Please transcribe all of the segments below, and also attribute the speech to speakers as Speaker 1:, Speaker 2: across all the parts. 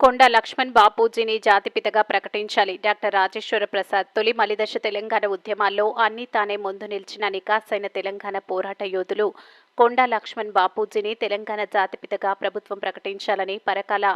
Speaker 1: కొండ లక్ష్మణ్ బాపూజీని జాతిపితగా ప్రకటించాలి. డాక్టర్ రాజేశ్వర ప్రసాద్ తొలి మలిదశ తెలంగాణ ఉద్యమాల్లో అన్ని తానే ముందు నిలిచిన నికాసైన తెలంగాణ పోరాట యోధులు. కొండ లక్ష్మణ్ బాపూజీని తెలంగాణ జాతిపితగా ప్రభుత్వం ప్రకటించాలని పరకాల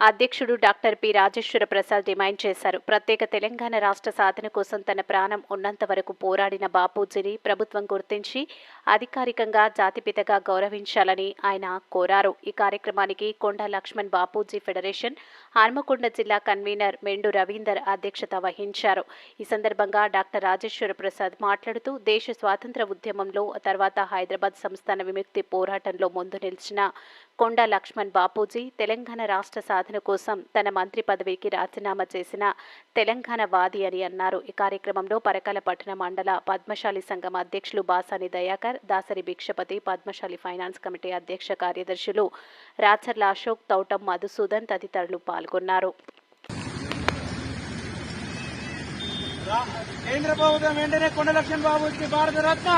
Speaker 1: అధ్యక్షుడు doctor P Rajeshwara Prasad demand చేశారు. ప్రత్యేక తెలంగాణ రాష్ట్ర సాధన కోసం తన ప్రాణం ఉన్నంత వరకు పోరాడిన బాపూజీని ప్రభుత్వం గుర్తించి అధికారికంగా జాతిపితగా గౌరవించాలని ఆయన కోరారు. ఈ కార్యక్రమానికి కొండ లక్ష్మణ్ బాపూజీ ఫెడరేషన్ హన్మకొండ జిల్లా కన్వీనర్ మెండు రవీందర్ అధ్యక్షత వహించారు. ఈ సందర్భంగా డాక్టర్ రాజేశ్వర ప్రసాద్ మాట్లాడుతూ దేశ స్వాతంత్ర ఉద్యమంలో తర్వాత హైదరాబాద్ సంస్థాన విముక్తి పోరాటంలో ముందు నిలిచిన కొండ లక్ష్మణ్ బాపూజీ తెలంగాణ రాష్ట్ర సాధన కోసం తన మంత్రి పదవికి రాజీనామా చేసిన తెలంగాణ వాది అని అన్నారు. ఈ కార్యక్రమంలో పరకాల పట్టణ మండల పద్మశాలి సంఘం అధ్యక్షులు బాసాని దయాకర్ దాసరి భిక్షపతి పద్మశాలి ఫైనాన్స్ కమిటీ అధ్యక్ష కార్యదర్శులు రాచర్ల అశోక్ తౌటం మధుసూదన్ తదితరులు పాల్గొన్నారు.
Speaker 2: కేంద్ర ప్రభుత్వం వెంటనే కొండ లక్ష్మణ్ బాబుకి భారత రత్న!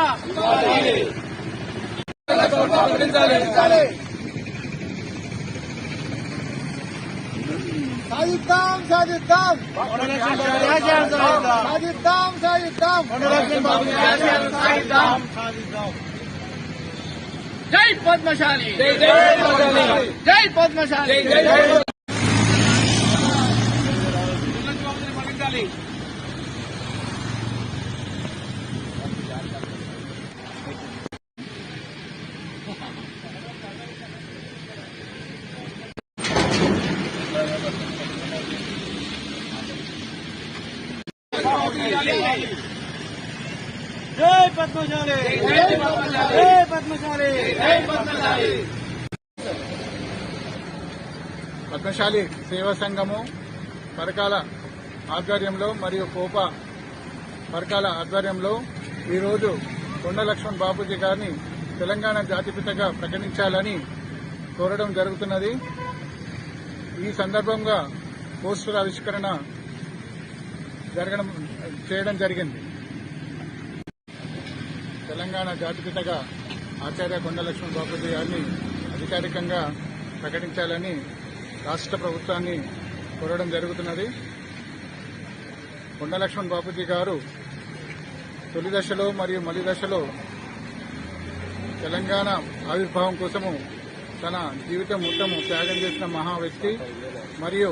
Speaker 3: సాధిద్దాం. సాధిద్దాం!
Speaker 2: సాధిద్దాం కొండ లక్ష్మణ్ బాబు ఆశయాలను సాధిద్దాం సాధిద్దాం
Speaker 4: జై పద్మశాలి జై పద్మశాలి
Speaker 2: జై పద్మశాలి! జై పద్మశాలి!
Speaker 3: పద్మశాలి సేవా సంఘము పరకాల ఆధ్వర్యంలో మరియు కోప పరకాల ఆధ్వర్యంలో ఈరోజు కొండ లక్ష్మణ్ బాపూజీ గారిని తెలంగాణ జాతిపితగా ప్రకటించాలని కోరడం జరుగుతున్నది. ఈ సందర్భంగా పోస్టర్ ఆవిష్కరణ జరగడం చేయడం జరిగింది. తెలంగాణ జాతిపితగా ఆచార్య కొండలక్ష్మి బాపూజీ గారిని అధికారికంగా ప్రకటించాలని రాష్ట్ర ప్రభుత్వాన్ని కోరడం జరుగుతున్నది. కొండలక్ష్మణ్ బాపూజీ గారు తొలి దశలో మరియు మలి దశలో తెలంగాణ ఆవిర్భావం కోసము తన జీవితం మొత్తము త్యాగం చేసిన మహా వ్యక్తి మరియు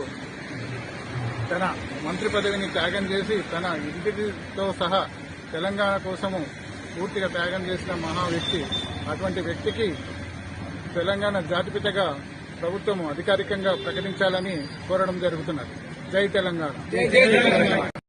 Speaker 3: తన మంత్రి పదవిని త్యాగం చేసి తన ఇంటితో సహా తెలంగాణ కోసము పూర్తిగా త్యాగం చేసిన మహా వ్యక్తి. అటువంటి వ్యక్తికి తెలంగాణ జాతిపితగా ప్రభుత్వం అధికారికంగా ప్రకటించాలని కోరడం జరుగుతున్నది. జై తెలంగాణ.